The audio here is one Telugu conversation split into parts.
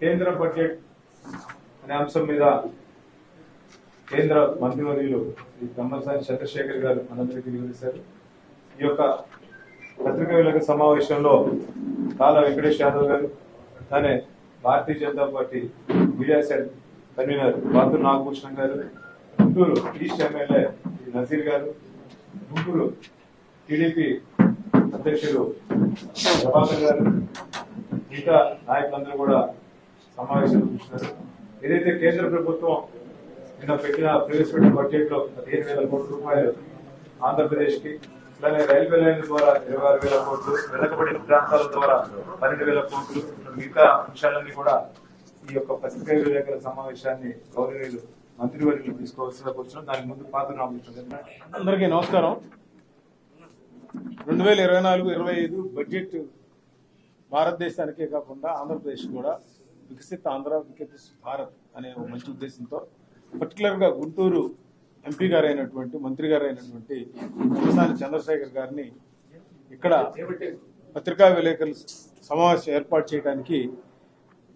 కేంద్ర బడ్జెట్ అనే అంశం మీద కేంద్ర మంత్రివర్యులు శ్రీ తమ్మసాని చంద్రశేఖర్ గారు మనందరికీ వివరిస్తారు ఈ యొక్క పత్రికా సమావేశంలో కాల వెంకటేష్ యాదవ్ గారు అలానే Bharatiya Janata party media cell convener Bathu Nagabhushanam గారు గుంటూరు ఈస్ట్ ఎమ్మెల్యే నజీర్ గారు గుంటూరు టీడీపీ అధ్యక్షుడు ప్రభాకర్ గారు మిగతా నాయకులందరూ కూడా సమావేశం చూసినారు. ఏదైతే కేంద్ర ప్రభుత్వం నిన్న పెట్టిన ప్రవేశపెట్టిన బడ్జెట్లో పదిహేను వేల కోట్ల రూపాయలు ఆంధ్రప్రదేశ్కి అలానే రైల్వే లైన్ ద్వారా ఇరవై ఆరు వేల కోట్లు వెనకబడిన ప్రాంతాల ద్వారా పన్నెండు వేల కోట్లు మిగతా అంశాలన్నీ కూడా ఈ యొక్క పత్రికా విలేకరుల సమావేశాన్ని మంత్రి మంత్రివర్యులు తీసుకోవాల్సిన కూర్చున్నాం దానికి ముందు పాత్ర అందరికీ నమస్కారం. రెండు వేల ఇరవై నాలుగు ఇరవై ఐదు బడ్జెట్ భారతదేశానికే కాకుండా ఆంధ్రప్రదేశ్ కూడా వికసిత ఆంధ్ర వికసిత భారత్ అనే ఒక మంచి ఉద్దేశంతో పర్టికులర్గా గుంటూరు ఎంపీ గారు అయినటువంటి మంత్రి గారు అయినటువంటి తలసాని చంద్రశేఖర్ గారిని ఇక్కడ పత్రికా విలేకరుల సమావేశం ఏర్పాటు చేయడానికి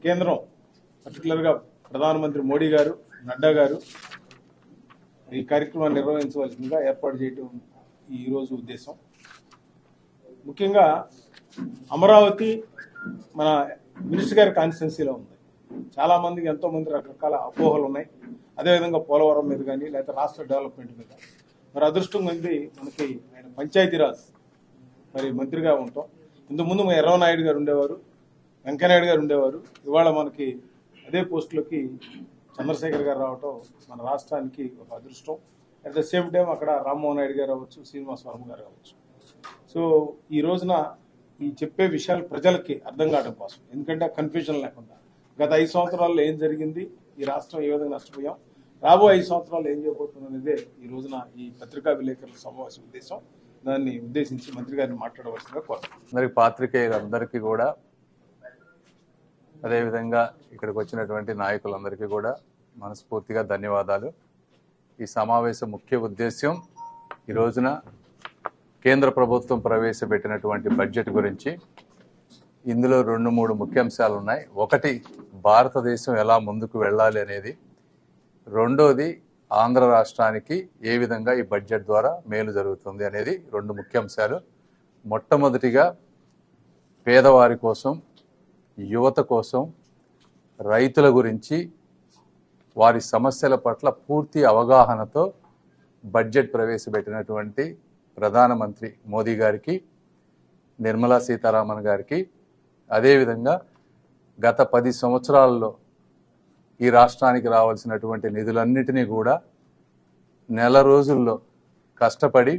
కేంద్రం పర్టికులర్గా ప్రధానమంత్రి మోడీ గారు నడ్డా గారు ఈ కార్యక్రమాన్ని నిర్వహించవలసిందిగా ఏర్పాటు చేయడం ఈరోజు ఉద్దేశం. ముఖ్యంగా అమరావతి మన మినిస్టర్ గారి కాన్స్టిట్యున్సీలో ఉంది. చాలా మందికి ఎంతో మంది రకరకాల అపోహలు ఉన్నాయి. అదేవిధంగా పోలవరం మీద కానీ లేకపోతే రాష్ట్ర డెవలప్మెంట్ మీద. మరి అదృష్టం మంది మనకి ఆయన పంచాయతీరాజ్ మరి మంత్రిగా ఉంటాం. ఇంతకుముందు మా ఎర్రవనాయుడు గారు ఉండేవారు వెంకయ్యనాయుడు గారు ఉండేవారు. ఇవాళ మనకి అదే పోస్టులోకి చంద్రశేఖర్ గారు రావటం మన రాష్ట్రానికి ఒక అదృష్టం. అట్ ద సేమ్ టైం అక్కడ రామ్మోహన్ నాయుడు గారు అవ్వచ్చు శ్రీనివాస్ వర్మ గారు అవ్వచ్చు. సో ఈ రోజున ఈ చెప్పే విషయాలు ప్రజలకి అర్థం కావడం కోసం. ఎందుకంటే కన్ఫ్యూజన్ లేకుండా. గత ఐదు సంవత్సరాల్లో ఏం జరిగింది? ఈ రాష్ట్రం ఏ విధంగా నష్టపోయాం? రాబో ఐదు సంవత్సరాలు ఏం చేయబోతుంది అనేదే ఈ రోజున ఈ పత్రికా విలేకరుల సమావేశం ఉద్దేశం. దాన్ని ఉద్దేశించి మంత్రి గారిని మాట్లాడవలసిందిగా కోరుతున్నాను అందరికి పాత్రికేయులందరికీ కూడా అదేవిధంగా ఇక్కడికి వచ్చినటువంటి నాయకులందరికీ కూడా మనస్ఫూర్తిగా ధన్యవాదాలు. ఈ సమావేశం ముఖ్య ఉద్దేశ్యం ఈ రోజున కేంద్ర ప్రభుత్వం ప్రవేశపెట్టినటువంటి బడ్జెట్ గురించి ఇందులో రెండు మూడు ముఖ్యాంశాలు ఉన్నాయి ఒకటి భారతదేశం ఎలా ముందుకు వెళ్ళాలి అనేది. రెండోది ఆంధ్ర రాష్ట్రానికి ఏ విధంగా ఈ బడ్జెట్ ద్వారా మేలు జరుగుతుంది అనేది రెండు ముఖ్యాంశాలు. మొట్టమొదటిగా పేదవారి కోసం యువత కోసం రైతుల గురించి వారి సమస్యల పట్ల పూర్తి అవగాహనతో బడ్జెట్ ప్రవేశపెట్టినటువంటి ప్రధానమంత్రి మోదీ గారికి నిర్మలా సీతారామన్ గారికి అదేవిధంగా గత పది సంవత్సరాల్లో ఈ రాష్ట్రానికి రావాల్సినటువంటి నిధులన్నిటినీ కూడా నెల రోజుల్లో కష్టపడి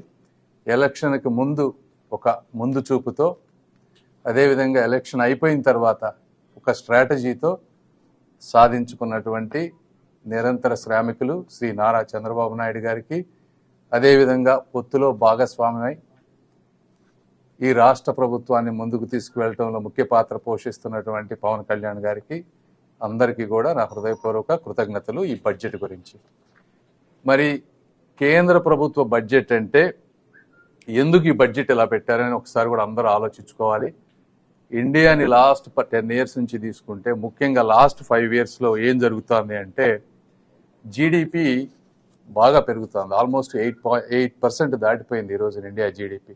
ఎలక్షన్కి ముందు ఒక ముందు చూపుతో అదేవిధంగా ఎలక్షన్ అయిపోయిన తర్వాత ఒక స్ట్రాటజీతో సాధించుకున్నటువంటి నిరంతర శ్రామికులు శ్రీ నారా చంద్రబాబు నాయుడు గారికి అదేవిధంగా పొత్తులో భాగస్వామ్యమై ఈ రాష్ట్ర ప్రభుత్వాన్ని ముందుకు తీసుకువెళ్ళటంలో ముఖ్య పాత్ర పోషిస్తున్నటువంటి పవన్ కళ్యాణ్ గారికి అందరికీ కూడా నా హృదయపూర్వక కృతజ్ఞతలు ఈ బడ్జెట్ గురించి. మరి కేంద్ర ప్రభుత్వ బడ్జెట్ అంటే ఎందుకు ఈ బడ్జెట్ ఇలా పెట్టారని ఒకసారి కూడా అందరూ ఆలోచించుకోవాలి. ఇండియాని లాస్ట్ టెన్ ఇయర్స్ నుంచి తీసుకుంటే ముఖ్యంగా లాస్ట్ ఫైవ్ ఇయర్స్లో ఏం జరుగుతుంది అంటే జీడిపి బాగా పెరుగుతుంది. Almost eight point eight percent దాటిపోయింది ఈ రోజున ఇండియా జీడిపి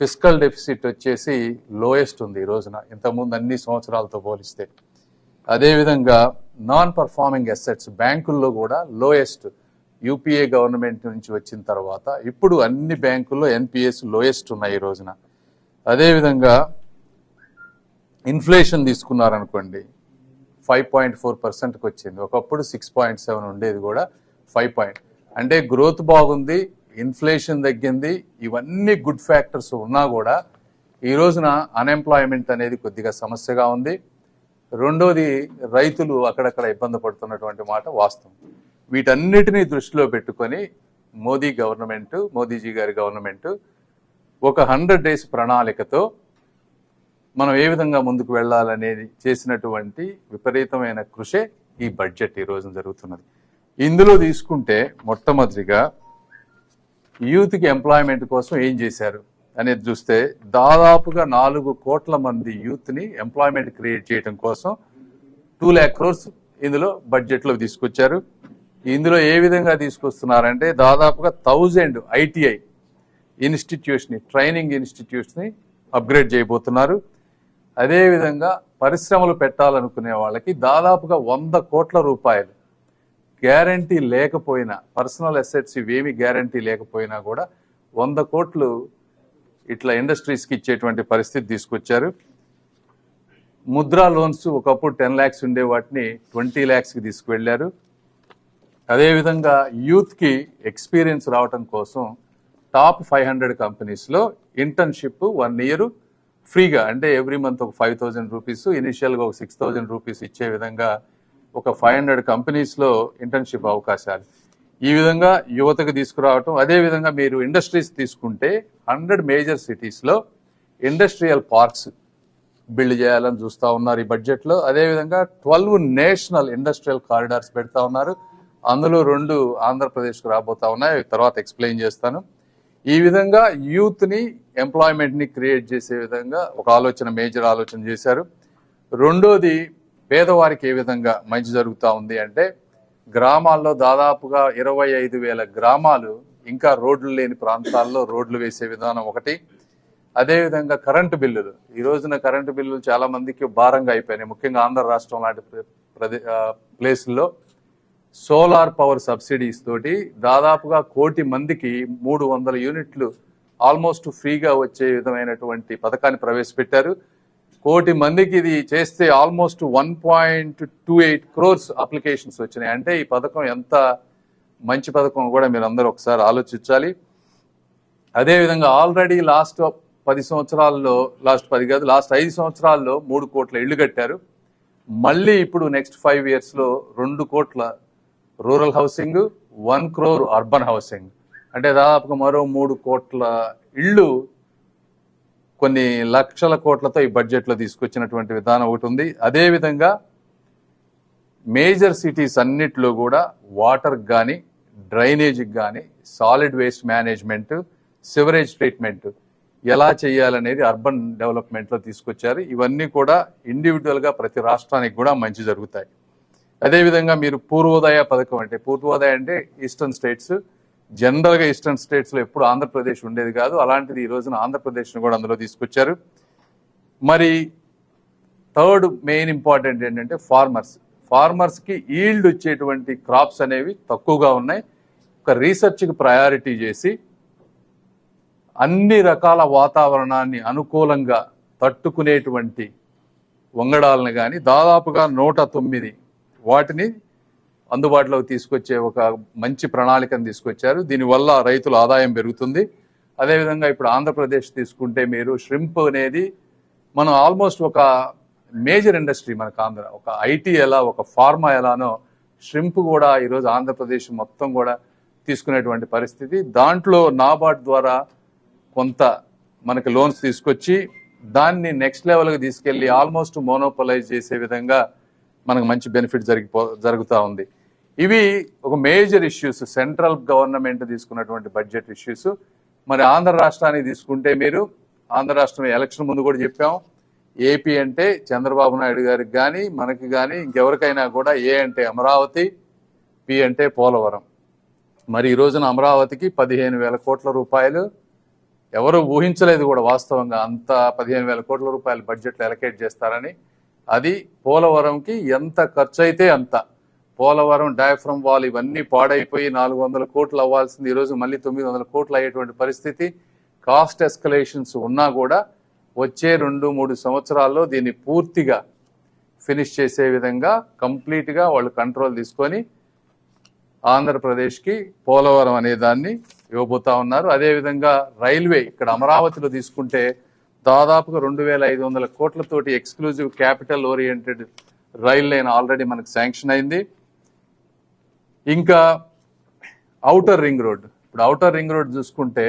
ఫిజికల్ డెఫిసిట్ వచ్చేసి లోయెస్ట్ ఉంది ఈ రోజున. ఇంతకుముందు అన్ని సంవత్సరాలతో పోలిస్తే. అదేవిధంగా నాన్ పర్ఫార్మింగ్ అసెట్స్ బ్యాంకుల్లో కూడా లోయెస్ట్ యూపీఏ గవర్నమెంట్ నుంచి వచ్చిన తర్వాత ఇప్పుడు అన్ని బ్యాంకుల్లో ఎన్పిఎస్ లోయెస్ట్ ఉన్నాయి ఈ రోజున. అదేవిధంగా ఇన్ఫ్లేషన్ తీసుకున్నారనుకోండి ఫైవ్ పాయింట్ ఫోర్ పర్సెంట్కి వచ్చింది ఒకప్పుడు సిక్స్ పాయింట్ సెవెన్ ఉండేది కూడా ఫైవ్ పాయింట్ అంటే గ్రోత్ బాగుంది ఇన్ఫ్లేషన్ తగ్గింది ఇవన్నీ గుడ్ ఫ్యాక్టర్స్ ఉన్నా కూడా ఈ రోజున అన్ఎంప్లాయ్మెంట్ అనేది కొద్దిగా సమస్యగా ఉంది. రెండోది రైతులు అక్కడక్కడ ఇబ్బంది పడుతున్నటువంటి మాట వాస్తవం. వీటన్నిటినీ దృష్టిలో పెట్టుకొని మోదీ గవర్నమెంట్ మోదీజీ గారి గవర్నమెంట్ ఒక హండ్రెడ్ డేస్ ప్రణాళికతో మనం ఏ విధంగా ముందుకు వెళ్ళాలనేది చేసినటువంటి విపరీతమైన కృషే ఈ బడ్జెట్ ఈ రోజున జరుగుతున్నది. ఇందులో తీసుకుంటే మొట్టమొదటిగా యూత్కి ఎంప్లాయ్మెంట్ కోసం ఏం చేశారు అనేది చూస్తే దాదాపుగా నాలుగు కోట్ల మంది యూత్ని ఎంప్లాయ్మెంట్ క్రియేట్ చేయడం కోసం టూ ల్యాక్ క్రోర్స్ ఇందులో బడ్జెట్లో తీసుకొచ్చారు. ఇందులో ఏ విధంగా తీసుకొస్తున్నారంటే దాదాపుగా థౌజండ్ ఐటీఐ ఇన్స్టిట్యూట్స్ని ట్రైనింగ్ ఇన్స్టిట్యూట్స్ని అప్గ్రేడ్ చేయబోతున్నారు. అదేవిధంగా పరిశ్రమలు పెట్టాలనుకునే వాళ్ళకి దాదాపుగా వంద కోట్ల రూపాయలు గ్యారంటీ లేకపోయినా పర్సనల్ అసెట్స్ ఇవేమి గ్యారంటీ లేకపోయినా కూడా వంద కోట్లు ఇట్లా ఇండస్ట్రీస్కి ఇచ్చేటువంటి పరిస్థితి తీసుకొచ్చారు. ముద్రా లోన్స్ ఒకప్పుడు టెన్ ల్యాక్స్ ఉండే వాటిని ట్వంటీ ల్యాక్స్కి తీసుకువెళ్ళారు. అదేవిధంగా యూత్కి ఎక్స్పీరియన్స్ రావటం కోసం టాప్ ఫైవ్ హండ్రెడ్ కంపెనీస్లో ఇంటర్న్షిప్ వన్ ఇయర్ ఫ్రీగా అంటే ఎవ్రీ మంత్ ఒక ఫైవ్ థౌజండ్ రూపీస్ ఇనిషియల్గా ఒక సిక్స్ థౌజండ్ రూపీస్ ఇచ్చే విధంగా ఒక ఫైవ్ హండ్రెడ్ కంపెనీస్లో ఇంటర్న్షిప్ అవకాశాలు. ఈ విధంగా యువతకు తీసుకురావటం అదేవిధంగా మీరు ఇండస్ట్రీస్ తీసుకుంటే హండ్రెడ్ మేజర్ సిటీస్లో ఇండస్ట్రియల్ పార్క్స్ బిల్డ్ చేయాలని చూస్తా ఉన్నారు ఈ బడ్జెట్లో. అదేవిధంగా ట్వెల్వ్ నేషనల్ ఇండస్ట్రియల్ కారిడార్స్ పెడతా ఉన్నారు. అందులో రెండు ఆంధ్రప్రదేశ్కు రాబోతా ఉన్నాయి. తర్వాత ఎక్స్ప్లెయిన్ చేస్తాను. ఈ విధంగా యూత్ని ఎంప్లాయ్మెంట్ని క్రియేట్ చేసే విధంగా ఒక ఆలోచన మేజర్ ఆలోచన చేశారు. రెండోది పేదవారికి ఏ విధంగా మంచి జరుగుతూ ఉంది అంటే గ్రామాల్లో దాదాపుగా ఇరవై ఐదు వేల గ్రామాలు ఇంకా రోడ్లు లేని ప్రాంతాల్లో రోడ్లు వేసే విధానం ఒకటి. అదేవిధంగా కరెంటు బిల్లులు. ఈ రోజున కరెంటు బిల్లులు చాలా మందికి భారంగా అయిపోయినాయి. ముఖ్యంగా ఆంధ్ర రాష్ట్రం లాంటి ప్ర- ప్రదే ప్లేసుల్లో సోలార్ పవర్ సబ్సిడీస్ తోటి దాదాపుగా కోటి మందికి మూడు వందల యూనిట్లు ఆల్మోస్ట్ ఫ్రీగా వచ్చే విధమైనటువంటి పథకాన్ని ప్రవేశపెట్టారు. కోటి మందికి ఇది చేస్తే almost one point two eight crores applications వచ్చినాయి. అంటే ఈ పథకం ఎంత మంచి పథకం కూడా మీరు అందరూ ఒకసారి ఆలోచించాలి. అదేవిధంగా ఆల్రెడీ లాస్ట్ పది సంవత్సరాల్లో లాస్ట్ పది కాదు లాస్ట్ ఐదు సంవత్సరాల్లో మూడు కోట్ల ఇళ్ళు కట్టారు. మళ్ళీ ఇప్పుడు నెక్స్ట్ ఫైవ్ ఇయర్స్లో రెండు కోట్ల rural housing one crore urban housing. అంటే దాదాపుగా మరో మూడు కోట్ల ఇళ్ళు కొన్ని లక్షల కోట్లతో ఈ బడ్జెట్లో తీసుకొచ్చినటువంటి విధానం ఒకటి ఉంది. అదేవిధంగా మేజర్ సిటీస్ అన్నిట్లో కూడా వాటర్ కానీ డ్రైనేజీకి కానీ solid waste management sewerage treatment ఎలా చేయాలనేది అర్బన్ డెవలప్మెంట్లో తీసుకొచ్చారు. ఇవన్నీ కూడా ఇండివిజువల్గా ప్రతి రాష్ట్రానికి కూడా మంచి జరుగుతాయి. అదేవిధంగా మీరు పూర్వోదయ పథకం అంటే పూర్వోదయ అంటే ఈస్టర్న్ స్టేట్స్ జనరల్గా ఈస్టర్న్ స్టేట్స్లో ఎప్పుడు ఆంధ్రప్రదేశ్ ఉండేది కాదు. అలాంటిది ఈ రోజున ఆంధ్రప్రదేశ్ను కూడా అందులో తీసుకొచ్చారు. మరి థర్డ్ మెయిన్ ఇంపార్టెంట్ ఏంటంటే ఫార్మర్స్. ఫార్మర్స్కి ఈల్డ్ వచ్చేటువంటి క్రాప్స్ అనేవి తక్కువగా ఉన్నాయి. ఒక రీసెర్చ్కి ప్రయారిటీ చేసి అన్ని రకాల వాతావరణాన్ని అనుకూలంగా తట్టుకునేటువంటి వంగడాలను కానీ దాదాపుగా నూట తొమ్మిది వాటిని అందుబాటులోకి తీసుకొచ్చే ఒక మంచి ప్రణాళికను తీసుకొచ్చారు. దీనివల్ల రైతుల ఆదాయం పెరుగుతుంది. అదేవిధంగా ఇప్పుడు ఆంధ్రప్రదేశ్ తీసుకుంటే మీరు ష్రింప్ అనేది మనం ఆల్మోస్ట్ ఒక మేజర్ ఇండస్ట్రీ మనకు ఆంధ్ర ఒక ఐటీ ఎలా ఒక ఫార్మా ఎలానో ష్రింప్ కూడా ఈరోజు ఆంధ్రప్రదేశ్ మొత్తం కూడా తీసుకునేటువంటి పరిస్థితి. దాంట్లో నాబార్డ్ ద్వారా కొంత మనకి లోన్స్ తీసుకొచ్చి దాన్ని నెక్స్ట్ లెవెల్కి తీసుకెళ్ళి ఆల్మోస్ట్ మోనోపలైజ్ చేసే విధంగా మనకు మంచి బెనిఫిట్ జరిగిపో జరుగుతూ ఉంది. ఇవి ఒక మేజర్ ఇష్యూస్. సెంట్రల్ గవర్నమెంట్ తీసుకున్నటువంటి బడ్జెట్ ఇష్యూస్. మరి ఆంధ్ర రాష్ట్రాన్ని తీసుకుంటే మీరు ఆంధ్ర రాష్ట్రం ఎలక్షన్ ముందు కూడా చెప్పాం. ఏపీ అంటే చంద్రబాబు నాయుడు గారికి కానీ మనకి కానీ ఇంకెవరికైనా కూడా ఏ అంటే అమరావతి పి అంటే పోలవరం. మరి ఈ రోజున అమరావతికి పదిహేను వేల కోట్ల రూపాయలు. ఎవరు ఊహించలేదు కూడా వాస్తవంగా అంత పదిహేను వేల కోట్ల రూపాయలు బడ్జెట్లో ఎలకేట్ చేస్తారని. అది పోలవరంకి ఎంత ఖర్చు అయితే అంత. పోలవరం డయాఫ్రమ్ వాల్ ఇవన్నీ పాడైపోయి నాలుగు వందల కోట్లు అవ్వాల్సింది. ఈరోజు మళ్ళీ తొమ్మిది వందల కోట్లు అయ్యేటువంటి పరిస్థితి. కాస్ట్ ఎస్కలేషన్స్ ఉన్నా కూడా వచ్చే రెండు మూడు సంవత్సరాల్లో దీన్ని పూర్తిగా ఫినిష్ చేసే విధంగా కంప్లీట్గా వాళ్ళు కంట్రోల్ తీసుకొని ఆంధ్రప్రదేశ్కి పోలవరం అనే దాన్ని ఇవ్వబోతా ఉన్నారు. అదేవిధంగా రైల్వే ఇక్కడ అమరావతిలో తీసుకుంటే దాదాపుగా రెండు వేల ఐదు వందల కోట్లతోటి exclusive capital oriented rail line already మనకు శాంక్షన్ అయింది. ఇంకా ఔటర్ రింగ్ రోడ్. ఇప్పుడు ఔటర్ రింగ్ రోడ్ చూసుకుంటే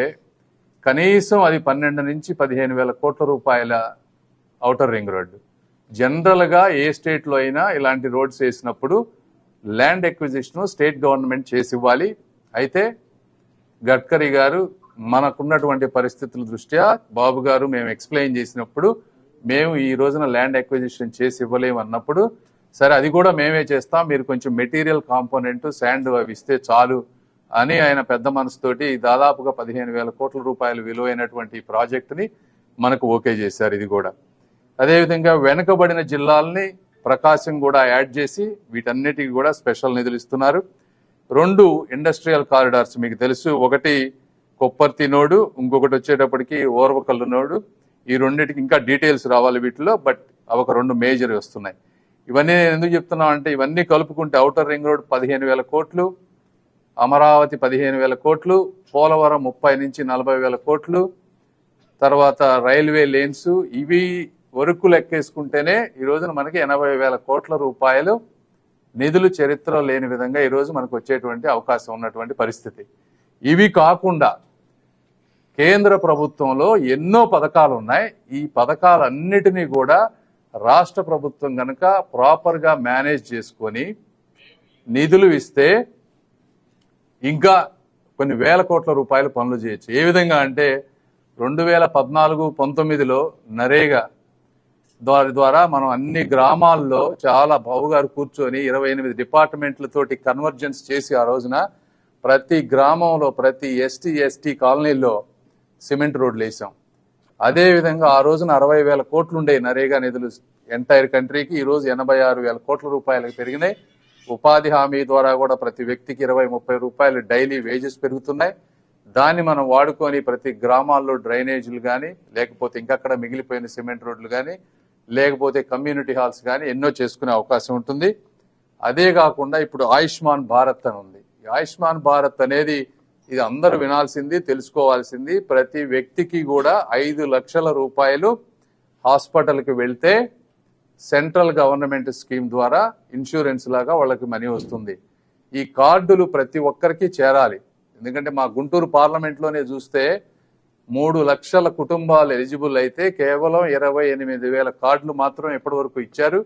కనీసం అది పన్నెండు నుంచి పదిహేను వేల కోట్ల రూపాయల ఔటర్ రింగ్ రోడ్. జనరల్గా ఏ స్టేట్లో అయినా ఇలాంటి రోడ్స్ వేసినప్పుడు ల్యాండ్ ఎక్విజిషన్ స్టేట్ గవర్నమెంట్ చేసి ఇవ్వాలి. అయితే గడ్కరీ గారు మనకున్నటువంటి పరిస్థితుల దృష్ట్యా బాబు గారు మేము ఎక్స్ప్లెయిన్ చేసినప్పుడు మేము ఈ రోజున ల్యాండ్ ఎక్విజిషన్ చేసి ఇవ్వలేము అన్నప్పుడు సరే అది కూడా మేమే చేస్తాం. మీరు కొంచెం మెటీరియల్ కాంపోనెంట్ శాండ్ అవి ఇస్తే చాలు అని ఆయన పెద్ద మనసుతోటి దాదాపుగా పదిహేను వేల కోట్ల రూపాయలు విలువైనటువంటి ప్రాజెక్టుని మనకు ఓకే చేశారు ఇది కూడా. అదేవిధంగా వెనుకబడిన జిల్లాల్ని ప్రకాశం కూడా యాడ్ చేసి వీటన్నిటికి కూడా స్పెషల్ నిధులు ఇస్తున్నారు. రెండు ఇండస్ట్రియల్ కారిడార్స్ మీకు తెలుసు. ఒకటి కొప్పర్తి నోడు ఇంకొకటి వచ్చేటప్పటికి ఓర్వకల్లు నోడు. ఈ రెండింటికి ఇంకా డీటెయిల్స్ రావాలి వీటిలో బట్ అవి ఒక రెండు మేజర్ వస్తున్నాయి. ఇవన్నీ నేను ఎందుకు చెప్తున్నాం అంటే ఇవన్నీ కలుపుకుంటే అవుటర్ రింగ్ రోడ్ పదిహేను వేల కోట్లు అమరావతి పదిహేను వేల కోట్లు పోలవరం ముప్పై నుంచి నలభై వేల కోట్లు తర్వాత రైల్వే లేన్స్ ఇవి వరకు లెక్కేసుకుంటేనే ఈ రోజున మనకి ఎనభై వేల కోట్ల రూపాయలు నిధులు చరిత్ర లేని విధంగా ఈరోజు మనకు వచ్చేటువంటి అవకాశం ఉన్నటువంటి పరిస్థితి. ఇవి కాకుండా కేంద్ర ప్రభుత్వంలో ఎన్నో పథకాలు ఉన్నాయి. ఈ పథకాలన్నిటినీ కూడా రాష్ట్ర ప్రభుత్వం కనుక ప్రాపర్గా మేనేజ్ చేసుకొని నిధులు ఇస్తే ఇంకా కొన్ని వేల కోట్ల రూపాయలు పనులు చేయొచ్చు. ఏ విధంగా అంటే రెండు వేల పద్నాలుగు పంతొమ్మిదిలో నరేగా దాని ద్వారా మనం అన్ని గ్రామాల్లో చాలా బావుగారు కూర్చొని ఇరవై ఎనిమిది డిపార్ట్మెంట్లతోటి కన్వర్జెన్స్ చేసి ఆ రోజున ప్రతి గ్రామంలో ప్రతి ఎస్టీ ఎస్టీ కాలనీల్లో సిమెంట్ రోడ్లు వేసాం. అదేవిధంగా ఆ రోజున అరవై వేల కోట్లుండే నరేగా నిధులు ఎంటైర్ కంట్రీకి ఈ రోజు ఎనభై ఆరు వేల కోట్ల రూపాయలకు పెరిగినాయి. ఉపాధి హామీ ద్వారా కూడా ప్రతి వ్యక్తికి ఇరవై ముప్పై రూపాయలు డైలీ వేజెస్ పెరుగుతున్నాయి. దాన్ని మనం వాడుకొని ప్రతి గ్రామాల్లో డ్రైనేజీలు కానీ లేకపోతే ఇంకక్కడ మిగిలిపోయిన సిమెంట్ రోడ్లు కానీ లేకపోతే కమ్యూనిటీ హాల్స్ కానీ ఎన్నో చేసుకునే అవకాశం ఉంటుంది. అదే కాకుండా ఇప్పుడు ఆయుష్మాన్ భారత్ అని ఉంది. ఆయుష్మాన్ భారత్ అనేది ఇది అందరూ వినాల్సింది తెలుసుకోవాల్సింది. ప్రతి వ్యక్తికి కూడా ఐదు లక్షల రూపాయలు హాస్పిటల్కి వెళ్తే సెంట్రల్ గవర్నమెంట్ స్కీమ్ ద్వారా ఇన్సూరెన్స్ లాగా వాళ్ళకి మనీ వస్తుంది. ఈ కార్డులు ప్రతి ఒక్కరికి చేరాలి. ఎందుకంటే మా గుంటూరు పార్లమెంట్లోనే చూస్తే మూడు లక్షల కుటుంబాలు ఎలిజిబుల్ అయితే కేవలం ఇరవై ఎనిమిది వేల కార్డులు మాత్రం ఇప్పటి వరకు ఇచ్చారు.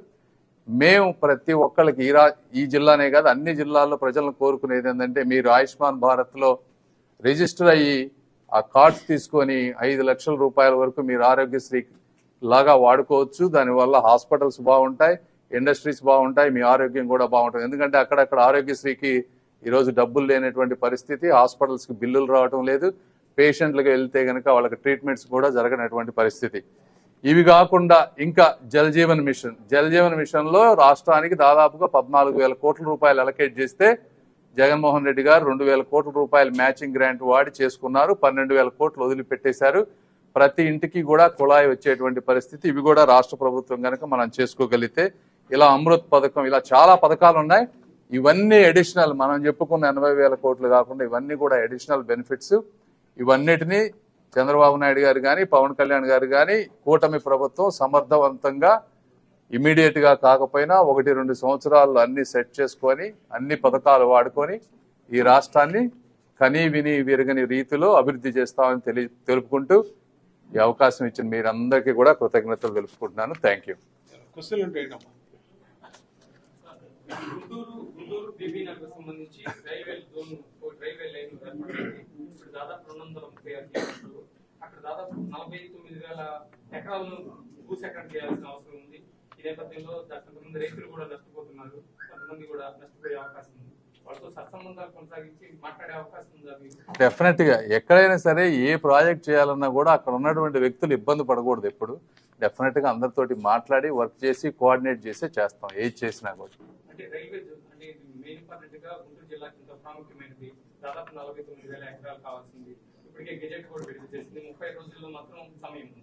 మేము ప్రతి ఒక్కరికి ఈ రా ఈ జిల్లానే కాదు అన్ని జిల్లాల్లో ప్రజలను కోరుకునేది ఏంటంటే మీరు ఆయుష్మాన్ భారత్లో రిజిస్టర్ అయ్యి ఆ కార్డ్స్ తీసుకొని ఐదు లక్షల రూపాయల వరకు మీరు ఆరోగ్యశ్రీ లాగా వాడుకోవచ్చు. దానివల్ల హాస్పిటల్స్ బాగుంటాయి ఇండస్ట్రీస్ బాగుంటాయి మీ ఆరోగ్యం కూడా బాగుంటుంది. ఎందుకంటే అక్కడక్కడ ఆరోగ్యశ్రీకి ఈరోజు డబ్బులు లేనటువంటి పరిస్థితి హాస్పిటల్స్కి బిల్లులు రావటం లేదు. పేషెంట్లకు వెళ్తే కనుక వాళ్ళకి ట్రీట్మెంట్స్ కూడా జరగనటువంటి పరిస్థితి. ఇవి కాకుండా ఇంకా జల్ జీవన్ మిషన్. జల్ జీవన్ రాష్ట్రానికి దాదాపుగా పద్నాలుగు వేల కోట్ల రూపాయలు అలకేట్ చేస్తే జగన్మోహన్ రెడ్డి గారు రెండు వేల కోట్ల రూపాయలు మ్యాచింగ్ గ్రాంట్ వాడి చేసుకున్నారు. పన్నెండు వేల కోట్లు వదిలిపెట్టేశారు. ప్రతి ఇంటికి కూడా కుళాయి వచ్చేటువంటి పరిస్థితి. ఇవి కూడా రాష్ట్ర ప్రభుత్వం కనుక మనం చేసుకోగలిగితే ఇలా అమృత్ పథకం ఇలా చాలా పథకాలు ఉన్నాయి. ఇవన్నీ అడిషనల్ మనం చెప్పుకున్న ఎనభై వేల కోట్లు కాకుండా ఇవన్నీ కూడా అడిషనల్ బెనిఫిట్స్ ఇవన్నిటినీ చంద్రబాబు నాయుడు గారు కానీ పవన్ కళ్యాణ్ గారు కానీ కూటమి ప్రభుత్వం సమర్థవంతంగా ఇమీడియట్గా కాకపోయినా ఒకటి రెండు సంవత్సరాలు అన్ని సెట్ చేసుకొని అన్ని పథకాలు వాడుకొని ఈ రాష్ట్రాన్ని కనీ విని విరగని రీతిలో అభివృద్ధి చేస్తామని తెలి తెలుపుకుంటూ ఈ అవకాశం ఇచ్చిన మీరందరికీ కూడా కృతజ్ఞతలు తెలుపుకుంటున్నాను. థ్యాంక్ యూ అక్కడ దాదాపు నలభై తొమ్మిది వేల ఎకరాలను భూసేకరణ చేయాల్సిన అవసరం నేపథ్యంలో కొంతమంది రైతులు కూడా నష్టపోతున్నారు. కొంతమంది కూడా నష్టపోయే అవకాశం ఉంది. డెఫినెట్గా. ఎక్కడైనా సరే ఏ ప్రాజెక్ట్ చేయాలన్నా కూడా అక్కడ ఉన్నటువంటి వ్యక్తులు ఇబ్బంది పడకూడదు ఎప్పుడు. డెఫినెట్గా అందరితోటి మాట్లాడి వర్క్ చేసి కోఆర్డినేట్ చేసి చేస్తాం. ఏది చేసినా కూడా. దాదాపు నలభై తొమ్మిది వేల ఎకరాలు కావాల్సింది. ఇప్పటికే గెజెట్ కూడా విడుదల చేసింది. ముప్పై రోజుల్లో మాత్రం సమయం ఉంది.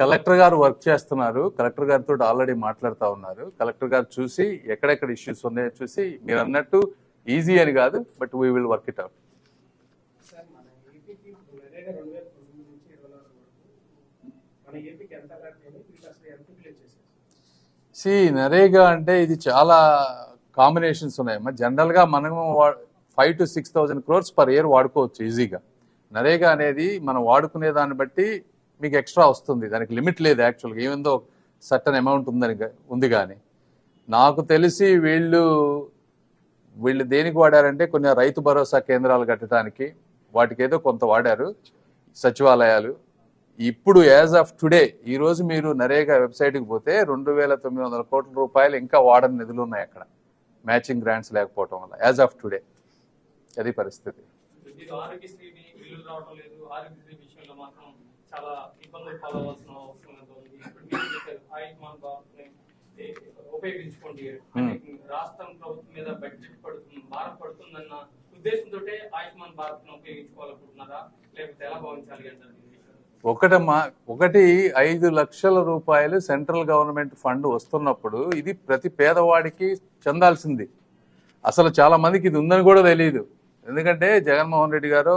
కలెక్టర్ గారు వర్క్ చేస్తున్నారు. కలెక్టర్ గారితో ఆల్రెడీ మాట్లాడుతూ ఉన్నారు. కలెక్టర్ గారు చూసి ఎక్కడెక్కడ ఇష్యూస్ ఉన్నాయో చూసి మీరు అన్నట్టు ఈజీ అని కాదు but we will work it out. C NREGA అంటే ఇది చాలా కాంబినేషన్స్ ఉన్నాయమ్మా జనరల్గా మనం five to six thousand crores per year వాడుకోవచ్చు ఈజీగా. నరేగా అనేది మనం వాడుకునే దాన్ని బట్టి మీకు ఎక్స్ట్రా వస్తుంది. దానికి లిమిట్ లేదు యాక్చువల్గా. ఏమిందో సర్టన్ అమౌంట్ ఉందని ఉంది కానీ. నాకు తెలిసి వీళ్ళు వీళ్ళు దేనికి వాడారంటే కొన్ని రైతు భరోసా కేంద్రాలు కట్టడానికి వాటికి ఏదో కొంత వాడారు. సచివాలయాలు. ఇప్పుడు యాజ్ ఆఫ్ టుడే ఈ రోజు మీరు నరేగా వెబ్సైట్కి పోతే రెండు వేల తొమ్మిది వందల కోట్ల రూపాయలు ఇంకా వాడని నిధులు ఉన్నాయి అక్కడ. మ్యాచింగ్ గ్రాంట్స్ లేకపోవటం వల్ల. యాజ్ ఆఫ్ టుడే అది పరిస్థితి. చాలా ఇబ్బందులు పాలవలసిన అవసరం ఉంది? ఇప్పుడు మీరు చెప్పారు ఆయుష్మాన్ ఉపయోగించుకోండి. రాష్ట్రం ప్రభుత్వం మీద బడ్జెట్ పడుతుంది భారం పడుతుందన్న ఉద్దేశంతో ఆయుష్మాన్ భారత్ను ఉపయోగించుకోవాలనుకుంటున్నారా? లేకపోతే ఎలా భావించాలి అంటారు? ఒకటమ్మా ఒకటి ఐదు లక్షల రూపాయలు సెంట్రల్ గవర్నమెంట్ ఫండ్ వస్తున్నప్పుడు ఇది ప్రతి పేదవాడికి చెందాల్సింది. అసలు చాలా మందికి ఇది ఉందని కూడా తెలియదు ఎందుకంటే జగన్మోహన్ రెడ్డి గారు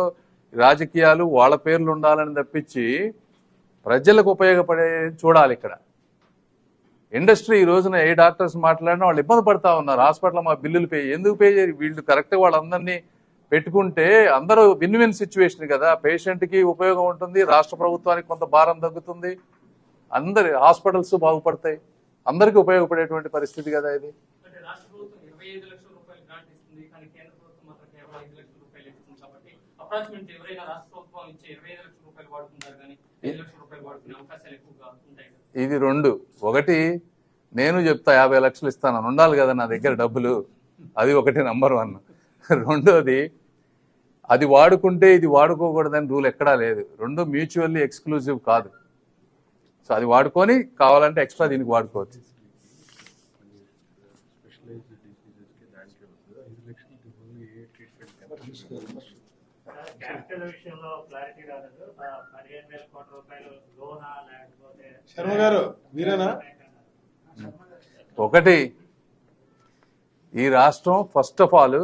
రాజకీయాలు వాళ్ళ పేర్లు ఉండాలని తప్పించి ప్రజలకు ఉపయోగపడే చూడాలి ఇక్కడ. ఇండస్ట్రీ ఈ రోజున ఏ డాక్టర్స్ మాట్లాడినా వాళ్ళు ఇబ్బంది పడతా ఉన్నారు. హాస్పిటల్ మా బిల్లులు పే ఎందుకు పే చేయరు? వీళ్ళు కరెక్ట్ వాళ్ళందరినీ పెట్టుకుంటే అందరూ విన్ విన్ సిచ్యువేషన్ కదా. పేషెంట్కి ఉపయోగం ఉంటుంది రాష్ట్ర ప్రభుత్వానికి కొంత భారం తగ్గుతుంది. అందరి హాస్పిటల్స్ బాగుపడతాయి. అందరికీ ఉపయోగపడేటువంటి పరిస్థితి కదా ఇది అంటే రాష్ట్ర ప్రభుత్వం ఇరవై ఐదు లక్షల రూపాయలు గ్రాంట్ ఇస్తుంది కానీ కేంద్ర ప్రభుత్వం మాత్రం కేవలం ఐదు లక్షల రూపాయలు ఇస్తుంది కాబట్టి అప్రాక్సిమేట్ ఎవరైనా రాష్ట్ర ప్రభుత్వం ఇచ్చే ఇరవై ఐదు లక్షల రూపాయలు వాడుకుంటారు కానీ ఐదు లక్షల రూపాయలు వాడుకునే అవకాశాలు ఎక్కువగా ఉంటాయి. ఇది రెండు. ఒకటి నేను చెప్తా యాభై లక్షలు ఇస్తాను అని ఉండాలి కదా నా దగ్గర డబ్బులు. అది ఒకటి నంబర్ వన్ రెండోది అది వాడుకుంటే ఇది వాడుకోకూడదని రూల్ ఎక్కడా లేదు. రెండు మ్యూచువల్లీ ఎక్స్క్లూజివ్ కాదు. సో అది వాడుకొని కావాలంటే ఎక్స్ట్రా దీనికి వాడుకోవచ్చు. క్యాపిటల్ విషయంలో క్లారిటీ రాలేదు. ఆ పదిహేను వేల కోట్ల రూపాయలు లోనా లేకపోతే శర్మ గారు మీరేనా? ఒకటి ఈ రాష్ట్రం ఫస్ట్ ఆఫ్ ఆల్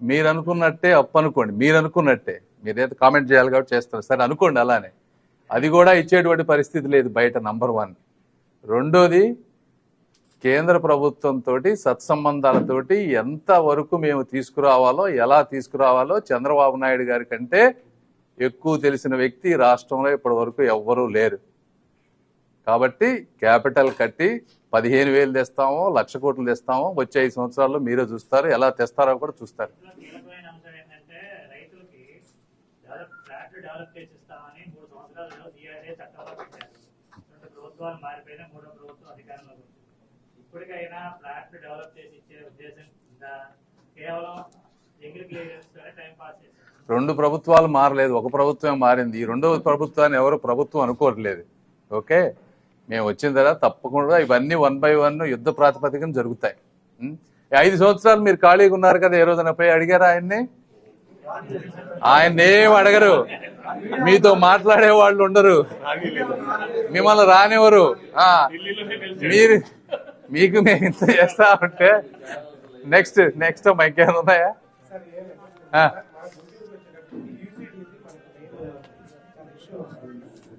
మీరు అనుకున్నట్టే అప్పు అనుకోండి మీరు అనుకున్నట్టే మీరైతే కామెంట్ చేయాలి కాబట్టి చేస్తారు. సరే అనుకోండి అలానే. అది కూడా ఇచ్చేటువంటి పరిస్థితి లేదు బయట నంబర్ వన్. రెండోది కేంద్ర ప్రభుత్వంతో సత్సంబంధాలతోటి ఎంత వరకు మేము తీసుకురావాలో ఎలా తీసుకురావాలో చంద్రబాబు నాయుడు గారి కంటే ఎక్కువ తెలిసిన వ్యక్తి రాష్ట్రంలో ఇప్పటి వరకు ఎవ్వరూ లేరు. కాబట్టి క్యాపిటల్ కట్టి పదిహేను వేలు తెస్తామో లక్ష కోట్లు తెస్తామో వచ్చే ఐదు సంవత్సరాల్లో మీరే చూస్తారు ఎలా తెస్తారో కూడా చూస్తారు. ప్రభుత్వాలు మారిపోయినా మూడో ప్రభుత్వం అధికారంలో ఇప్పటికైనా ఫ్లాట్ డెవలప్ చేసి ఇచ్చే ఉద్దేశం ఉందా? కేవలం రెండు ప్రభుత్వాలు మారలేదు. ఒక ప్రభుత్వమే మారింది. ఈ రెండవ ప్రభుత్వాన్ని ఎవరు ప్రభుత్వం అనుకోవట్లేదు. ఓకే? మేము వచ్చిన తర్వాత తప్పకుండా ఇవన్నీ వన్ బై వన్ యుద్ధ ప్రాతిపదికన జరుగుతాయి. ఐదు సంవత్సరాలు మీరు ఖాళీగా ఉన్నారు కదా ఏ రోజున పోయి అడిగారా ఆయన్ని? ఆయన ఏం అడగరు. మీతో మాట్లాడే వాళ్ళు ఉండరు. మిమ్మల్ని రానివ్వరు. ఆ, మీరు మీకు మేము ఇంత చేస్తా ఉంటే నెక్స్ట్ నెక్స్ట్ ఇంకేమైనా ఉన్నాయా? యూజిడి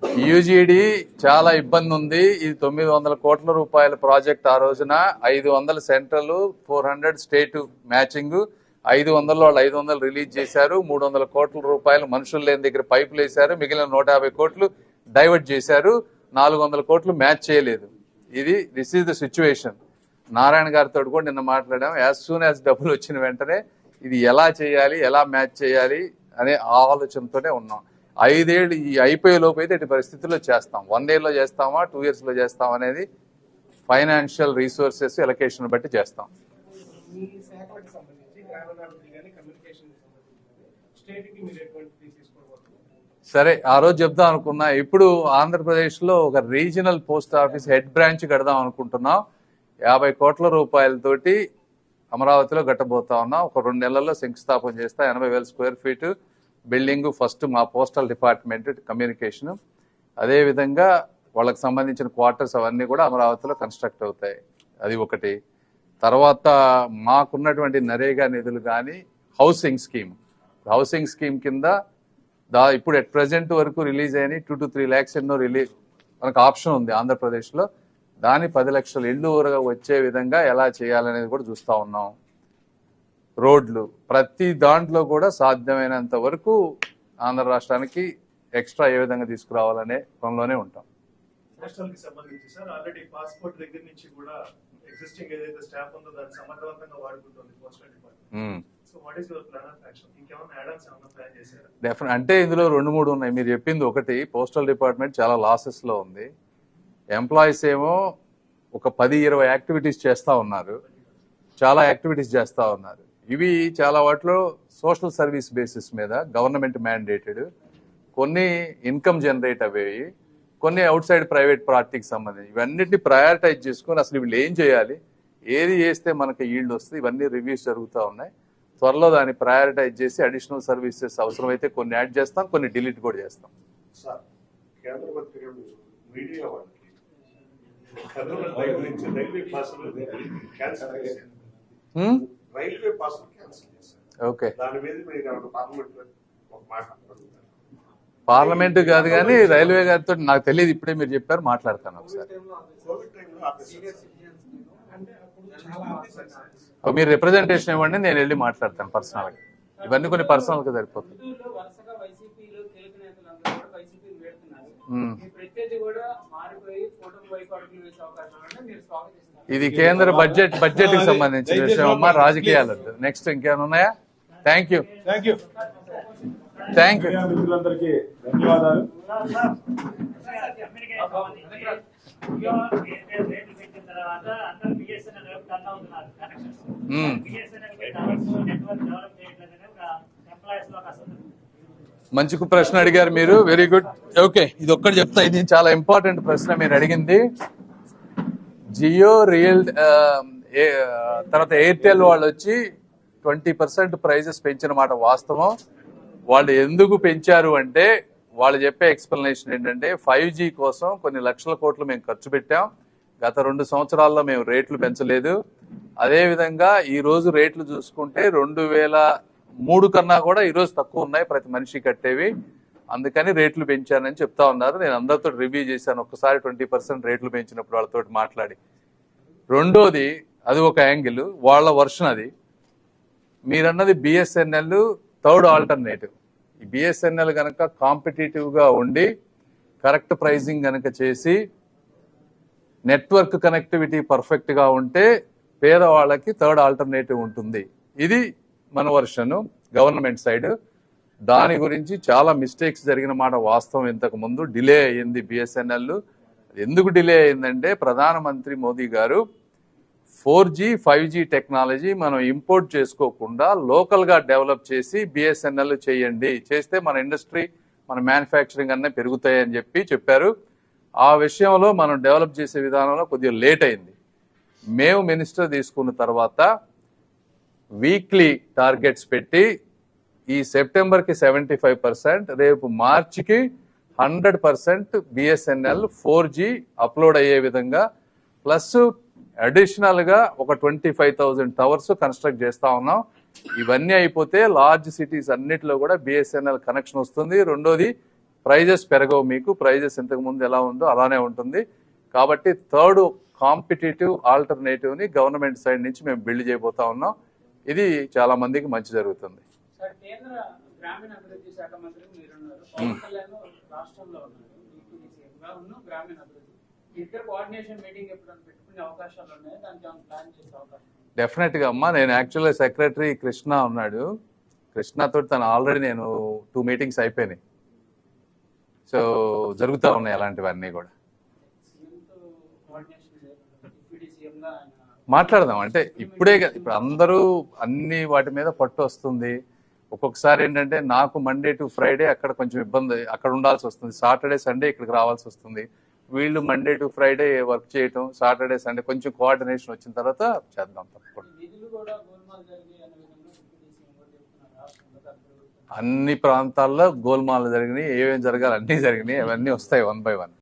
చాలా యూజీడీ చాలా ఇబ్బంది ఉంది. ఇది తొమ్మిది వందల కోట్ల రూపాయల ప్రాజెక్ట్ ఆ రోజున. ఐదు వందల central four hundred state matching. ఐదు వందలు వాళ్ళు ఐదు వందలు రిలీజ్ చేశారు. మూడు వందల కోట్ల రూపాయలు మనుషులు లేని దగ్గర పైపులు వేశారు. మిగిలిన నూట యాభై కోట్లు డైవర్ట్ చేశారు. నాలుగు వందల కోట్లు మ్యాచ్ చేయలేదు. ఇది this is the situation Narayana గారితో కూడా నిన్న మాట్లాడాము. యాజ్ సూన్ యాజ్ డబ్బులు వచ్చిన వెంటనే ఇది ఎలా చేయాలి ఎలా మ్యాచ్ చేయాలి అనే ఆలోచనతోనే ఉన్నాం. ఐదేళ్ళు ఈ అయిపోయే లోపు అయితే ఇటు పరిస్థితుల్లో చేస్తాం. వన్ ఇయర్లో చేస్తామా టూ ఇయర్స్లో చేస్తాం అనేది ఫైనాన్షియల్ రీసోర్సెస్ ఎలకేషన్ బట్టి చేస్తాం. స్టేట్కి మీరు ఎటువంటి సరే ఆ రోజు చెప్దాం అనుకున్నా. ఇప్పుడు ఆంధ్రప్రదేశ్లో ఒక regional post office head branch కడదాం అనుకుంటున్నాం. యాభై కోట్ల రూపాయలతోటి అమరావతిలో కట్టబోతా ఉన్నాం. ఒక రెండు నెలల్లో శంకుస్థాపన చేస్తా. ఎనభై వేల స్క్వేర్ ఫీట్ బిల్డింగ్ ఫస్ట్ మా పోస్టల్ డిపార్ట్మెంట్ కమ్యూనికేషన్. అదేవిధంగా వాళ్ళకి సంబంధించిన క్వార్టర్స్ అవన్నీ కూడా అమరావతిలో కన్స్ట్రక్ట్ అవుతాయి. అది ఒకటి. తర్వాత మాకున్నటువంటి నరేగా నిధులు కానీ హౌసింగ్ స్కీమ్. హౌసింగ్ స్కీమ్ కింద దా ఇప్పుడు ఎట్ ప్రజెంట్ వరకు రిలీజ్ అయినాయి. టూ టు త్రీ ల్యాక్స్ ఎన్నో రిలీజ్ మనకు ఆప్షన్ ఉంది ఆంధ్రప్రదేశ్లో. దాని పది లక్షల ఇళ్ళు ఊరగా వచ్చే విధంగా ఎలా చేయాలనేది కూడా చూస్తూ ఉన్నాం. రోడ్లు ప్రతి దాంట్లో కూడా సాధ్యమైనంత వరకు ఆంధ్ర రాష్ట్రానికి ఎక్స్ట్రా ఏ విధంగా తీసుకురావాలనే పనిలోనే ఉంటాం. పోస్టల్కి సంబంధించి సార్ ఆల్రెడీ పాస్పోర్ట్ దగ్గర నుంచి కూడా ఎగ్జిస్టింగ్ ఏదైతే స్టాఫ్ ఉందో దాన్ని సమర్థవంతంగా వాడుకుంటుంది పోస్టల్ డిపార్ట్మెంట్. డెఫినెట్ అంటే ఇందులో రెండు మూడు ఉన్నాయి. మీరు చెప్పింది ఒకటి పోస్టల్ డిపార్ట్మెంట్ చాలా లాసెస్లో ఉంది. ఎంప్లాయీస్ ఏమో ఒక పది ఇరవై యాక్టివిటీస్ చేస్తూ ఉన్నారు. చాలా యాక్టివిటీస్ చేస్తూ ఉన్నారు. ఇవి చాలా వాటిలో సోషల్ సర్వీస్ బేసిస్ మీద గవర్నమెంట్ మ్యాండేటెడ్ కొన్ని ఇన్కమ్ జనరేట్ అయ్యేవి కొన్ని అవుట్ సైడ్ ప్రైవేట్ పార్టీకి సంబంధించి. ఇవన్నిటిని ప్రయారిటైజ్ చేసుకొని అసలు వీళ్ళు ఏం చేయాలి? ఏది చేస్తే మనకి ఈల్డ్ వస్తుంది? ఇవన్నీ రివ్యూస్ జరుగుతూ ఉన్నాయి. త్వరలో దాన్ని ప్రయారిటైజ్ చేసి అడిషనల్ సర్వీసెస్ అవసరమైతే కొన్ని యాడ్ చేస్తాం కొన్ని డిలీట్ కూడా చేస్తాం. ఓకే పార్లమెంట్ పార్లమెంట్ కాదు కానీ రైల్వే గారితో నాకు తెలియదు ఇప్పుడే మీరు చెప్పారు మాట్లాడతాను ఒకసారి. మీరు రిప్రజెంటేషన్ ఇవ్వండి నేను వెళ్ళి మాట్లాడతాను పర్సనల్గా ఇవన్నీ కొన్ని పర్సనల్గా సరిపోతుంది ఇది కేంద్ర బడ్జెట్ బడ్జెట్కి సంబంధించిన విషయం అమ్మా రాజకీయాలు నెక్స్ట్ ఇంకేమైనా ఉన్నాయా thank you thank you thank you media మిత్రులందరికీ ధన్యవాదాలు తర్వాత మంచి ప్రశ్న అడిగారు మీరు. వెరీ గుడ్ ఓకే ఇది ఒక్కటి చెప్తా. ఇది చాలా ఇంపార్టెంట్ ప్రశ్న మీరు అడిగింది. జియో రియల్ తర్వాత ఎయిర్టెల్ వాళ్ళు వచ్చి ట్వంటీ పర్సెంట్ ప్రైజెస్ పెంచిన మాట వాస్తవం. వాళ్ళు ఎందుకు పెంచారు అంటే వాళ్ళు చెప్పే ఎక్స్ప్లెనేషన్ ఏంటంటే ఫైవ్ కోసం కొన్ని లక్షల కోట్లు మేము ఖర్చు పెట్టాం. గత రెండు సంవత్సరాల్లో మేము రేట్లు పెంచలేదు. అదేవిధంగా ఈరోజు రేట్లు చూసుకుంటే రెండు వేల మూడు కన్నా కూడా ఈరోజు తక్కువ ఉన్నాయి ప్రతి మనిషి కట్టేవి. అందుకని రేట్లు పెంచానని చెప్తా ఉన్నారు. నేను అందరితో రివ్యూ చేశాను. ఒక్కసారి ట్వంటీ పర్సెంట్ రేట్లు పెంచినప్పుడు వాళ్ళతో మాట్లాడి. రెండోది అది ఒక యాంగిల్ వాళ్ళ వర్షన్ అది. మీరన్నది బిఎస్ఎన్ఎల్ థర్డ్ ఆల్టర్నేటివ్ ఈ బిఎస్ఎన్ఎల్ కనుక కాంపిటేటివ్గా ఉండి కరెక్ట్ ప్రైజింగ్ కనుక చేసి నెట్వర్క్ కనెక్టివిటీ పర్ఫెక్ట్గా ఉంటే పేదవాళ్ళకి థర్డ్ ఆల్టర్నేటివ్ ఉంటుంది. ఇది మన వర్షన్ గవర్నమెంట్ సైడ్ దాని గురించి చాలా మిస్టేక్స్ జరిగిన మాట వాస్తవం ఇంతకు ముందు. డిలే అయ్యింది బిఎస్ఎన్ఎల్ ఎందుకు డిలే అయిందంటే ప్రధానమంత్రి మోదీ గారు four G five G technology మనం ఇంపోర్ట్ చేసుకోకుండా లోకల్గా డెవలప్ చేసి బిఎస్ఎన్ఎల్ చేయండి. చేస్తే మన ఇండస్ట్రీ మన మ్యానుఫ్యాక్చరింగ్ అన్నీ పెరుగుతాయని చెప్పి చెప్పారు. ఆ విషయంలో మనం డెవలప్ చేసే విధానంలో కొద్దిగా లేట్ అయింది. మేము మినిస్టర్ తీసుకున్న తర్వాత వీక్లీ టార్గెట్స్ పెట్టి ఈ సెప్టెంబర్కి సెవెంటీ ఫైవ్ పర్సెంట్ రేపు మార్చికి hundred percent BSNL four G upload అయ్యే విధంగా ప్లస్ అడిషనల్గా ఒక twenty five thousand towers construct చేస్తూ ఉన్నాం. ఇవన్నీ అయిపోతే లార్జ్ సిటీస్ అన్నిటిలో కూడా బిఎస్ఎన్ఎల్ కనెక్షన్ వస్తుంది. రెండోది ప్రైజెస్ పెరగవు మీకు ప్రైజెస్ ఇంతకు ముందు ఎలా ఉందో అలానే ఉంటుంది. కాబట్టి థర్డ్ కాంపిటేటివ్ ఆల్టర్నేటివ్ని గవర్నమెంట్ సైడ్ నుంచి మేము బిల్డ్ చేయబోతా ఉన్నాం. ఇది చాలా మందికి మంచి జరుగుతుంది? డెఫినెట్గా అమ్మా నేను యాక్చువల్గా సెక్రటరీ కృష్ణ ఉన్నాడు. కృష్ణతో తను ఆల్రెడీ నేను టూ మీటింగ్స్ అయిపోయినాయి. సో జరుగుతూ ఉన్నాయి అలాంటివన్నీ కూడా. మాట్లాడదాం. అంటే ఇప్పుడే కదా, ఇప్పుడు అందరూ అన్ని వాటి మీద పట్టు వస్తుంది. ఒక్కొక్కసారి ఏంటంటే నాకు మండే టు ఫ్రైడే అక్కడ కొంచెం ఇబ్బంది అక్కడ ఉండాల్సి వస్తుంది. సాటర్డే సండే ఇక్కడికి రావాల్సి వస్తుంది. వీళ్ళు మండే టు ఫ్రైడే వర్క్ చేయటం సాటర్డే సండే కొంచెం కోఆర్డినేషన్ వచ్చిన తర్వాత చేద్దాం తప్పకుండా నిధులు కూడా గోల్మాల్ జరిగి అనే విధంగా డిప్యూటీ సీఎం కూడా చెప్తున్నారు రాష్ట్రంలో గత ప్రభుత్వం అన్ని ప్రాంతాల్లో గోల్మాలు జరిగినాయి ఏమేమి జరగాలి అన్నీ జరిగినాయి అవన్నీ వస్తాయి వన్ బై వన్.